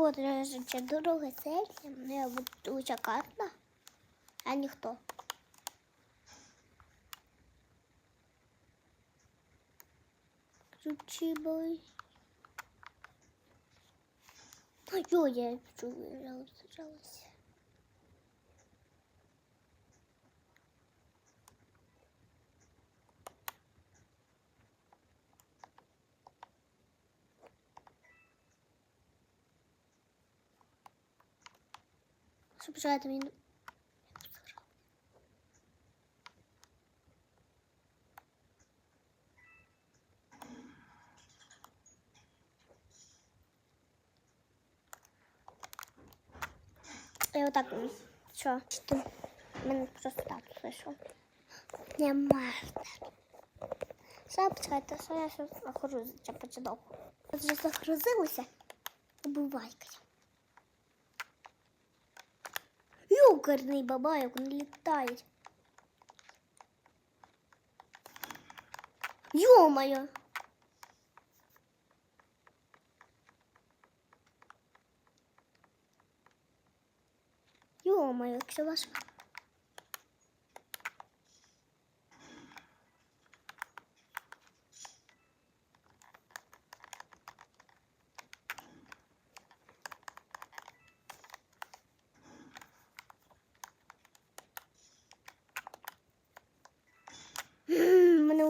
Вот друга серія, я буду карта, а ніхто. Ключі бой. Ой, я чую, зажалася. Що бажаєте мені? Я отак. Що? Що? Мене просто так вийшов. Не можна. Все, почекайте, що я ще загрузиться початок. От вже загрузилося. Бувайка. Юкарний бабайок, он летает. Йо-моє! Йо-моє, якщо ваш...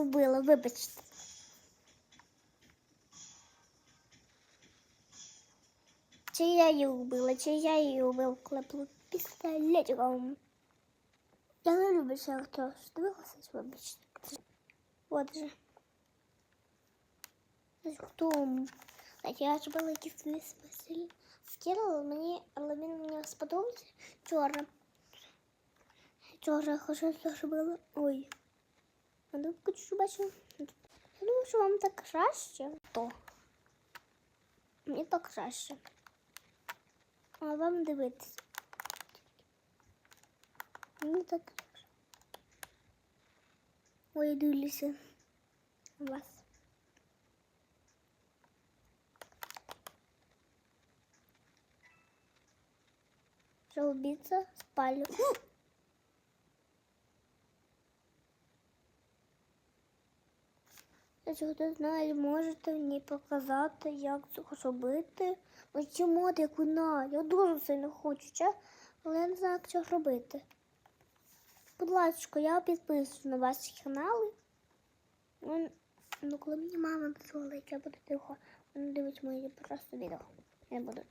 М, Мене вбило, вибачте. Чи я її вбила, чи я її вбив клепну пістолетиком. Я не люблю, що хто дивилася, вибачте. От же. Хто? Так, я ж була якийсь смислі. Скинула мені, але він мені сподобався вчора. Вчора хочу зробила. Ой. Ну що бачу. Я думаю, що вам так краще. То. Мені так краще. А вам дивитися. Мені так краще. Ой, дивлюся. Вас. Що убийца Якщо хтось знає, можете мені показати, як це зробити. Ось цю модику на. Я дуже сильно хочу, ча, але я не знаю, як це робити. Будь ласка, я підписуюсь на ваші канали. Ну, ну коли мені мама дозволить, я буду тихо. Вона дивить мої просто відео. Я буду